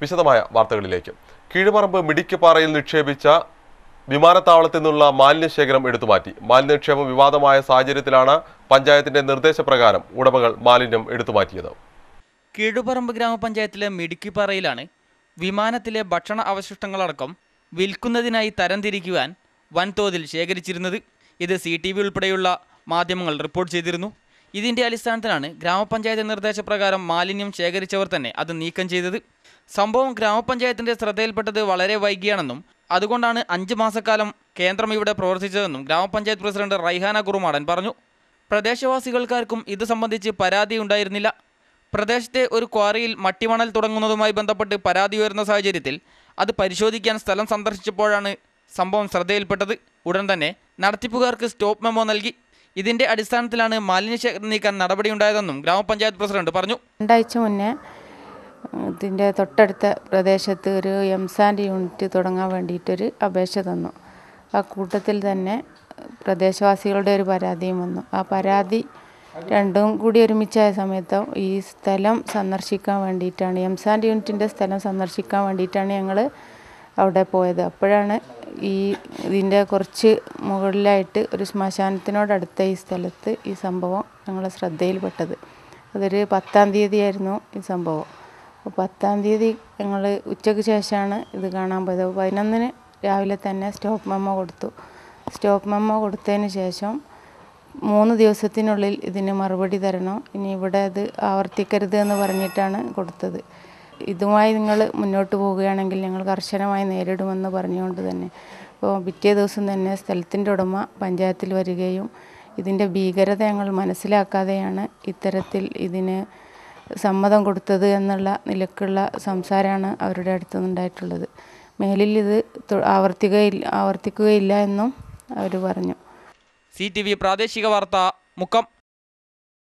വിശദമായ വാർത്തകളിലേക്ക്. കീഴുപറമ്പ് മിടിക്കപ്പാറയിൽ നിക്ഷേപിച്ച വിമാനത്താവളത്തിൽ നിന്നുള്ള മാലിന്യശേഖരം എടുത്തുമാറ്റി. മാലിന്യ നിക്ഷേപം വിവാദമായ സാഹചര്യത്തിലാണ് പഞ്ചായത്തിന്റെ നിർദ്ദേശപ്രകാരം ഉടമകൾ മാലിന്യം എടുത്തുമാറ്റിയത്. കീഴുപറമ്പ് ഗ്രാമപഞ്ചായത്തിലെ മിടുക്കിപ്പാറയിലാണ് വിമാനത്തിലെ ഭക്ഷണ അവശിഷ്ടങ്ങളടക്കം വിൽക്കുന്നതിനായി തരംതിരിക്കുവാൻ വൻതോതിൽ ശേഖരിച്ചിരുന്നത്. ഇത് സി ടി വി ഉൾപ്പെടെയുള്ള മാധ്യമങ്ങൾ റിപ്പോർട്ട് ചെയ്തിരുന്നു. ഇതിന്റെ അടിസ്ഥാനത്തിലാണ് ഗ്രാമപഞ്ചായത്ത് നിർദ്ദേശപ്രകാരം മാലിന്യം ശേഖരിച്ചവർ തന്നെ അത് നീക്കം ചെയ്തത്. സംഭവം ഗ്രാമപഞ്ചായത്തിന്റെ ശ്രദ്ധയിൽപ്പെട്ടത് വളരെ വൈകിയാണെന്നും അതുകൊണ്ടാണ് അഞ്ച് മാസക്കാലം കേന്ദ്രം ഇവിടെ പ്രവർത്തിച്ചതെന്നും ഗ്രാമപഞ്ചായത്ത് പ്രസിഡന്റ് റൈഹാന കുറുമാടൻ പറഞ്ഞു. പ്രദേശവാസികൾക്കാർക്കും ഇത് സംബന്ധിച്ച് പരാതി ഉണ്ടായിരുന്നില്ല. പ്രദേശത്തെ ഒരു ക്വാറിയിൽ മട്ടിമണൽ തുടങ്ങുന്നതുമായി ബന്ധപ്പെട്ട് പരാതി ഉയർന്ന സാഹചര്യത്തിൽ അത് പരിശോധിക്കാൻ സ്ഥലം സന്ദർശിച്ചപ്പോഴാണ് സംഭവം ശ്രദ്ധയിൽപ്പെട്ടത്. ഉടൻ തന്നെ നടത്തിപ്പുകാർക്ക് സ്റ്റോപ്പ് മെമ്മോ നൽകി. ഇതിന്റെ അടിസ്ഥാനത്തിലാണ് മാലിന്യശേഖരം നീക്കാൻ നടപടിയുണ്ടായതെന്നും ഗ്രാമപഞ്ചായത്ത് പ്രസിഡന്റ് പറഞ്ഞു. രണ്ടാഴ്ച മുന്നേ ഇതിന്റെ തൊട്ടടുത്ത പ്രദേശത്ത് ഒരു എംസാൻഡ് യൂണിറ്റ് തുടങ്ങാൻ വേണ്ടിയിട്ടൊരു അപേക്ഷ തന്നു. ആ കൂട്ടത്തിൽ തന്നെ പ്രദേശവാസികളുടെ ഒരു പരാതിയും വന്നു. ആ പരാതി രണ്ടും കൂടി ഒരുമിച്ചായ സമയത്ത് ഈ സ്ഥലം സന്ദർശിക്കാൻ വേണ്ടിയിട്ടാണ് എംസാൻഡ് യൂണിറ്റിന്റെ സ്ഥലം സന്ദർശിക്കാൻ വേണ്ടിയിട്ടാണ് ഞങ്ങൾ അവിടെ പോയത്. അപ്പോഴാണ് ഈ ഇതിന്റെ കുറച്ച് മുകളിലായിട്ട് ഒരു ശ്മശാനത്തിനോടടുത്ത ഈ സ്ഥലത്ത് ഈ സംഭവം ഞങ്ങളെ ശ്രദ്ധയിൽപ്പെട്ടത്. അതൊരു പത്താം തീയതിയായിരുന്നു ഈ സംഭവം. അപ്പോൾ പത്താം തീയതി ഞങ്ങൾ ഉച്ചയ്ക്ക് ശേഷമാണ് ഇത് കാണാൻ പോയത്. അപ്പോൾ പതിനൊന്നിന് രാവിലെ തന്നെ സ്റ്റോപ്പ് മെമ്മോ കൊടുത്തു. സ്റ്റോപ്പ് മെമ്മോ കൊടുത്തതിന് ശേഷം മൂന്ന് ദിവസത്തിനുള്ളിൽ ഇതിന് മറുപടി തരണം. ഇനി ഇവിടെ അത് ആവർത്തിക്കരുത് എന്ന് പറഞ്ഞിട്ടാണ് കൊടുത്തത്. ഇതുമായി നിങ്ങൾ മുന്നോട്ട് പോവുകയാണെങ്കിൽ ഞങ്ങൾ കർശനമായി നേരിടുമെന്ന് പറഞ്ഞുകൊണ്ട് തന്നെ. അപ്പോൾ പിറ്റേ ദിവസം തന്നെ സ്ഥലത്തിന്റെ ഉടമ പഞ്ചായത്തിൽ വരികയും ഇതിന്റെ ഭീകരത ഞങ്ങൾ മനസ്സിലാക്കാതെയാണ് ഇത്തരത്തിൽ ഇതിന് സമ്മതം കൊടുത്തത് എന്നുള്ള നിലക്കുള്ള സംസാരമാണ് അവരുടെ അടുത്ത് നിന്നുണ്ടായിട്ടുള്ളത് മേലിൽ ഇത് ആവർത്തിക്കുകയില്ല ആവർത്തിക്കുകയില്ല എന്നും അവർ പറഞ്ഞു. സി ടി വി പ്രാദേശിക വാർത്ത മുക്കം.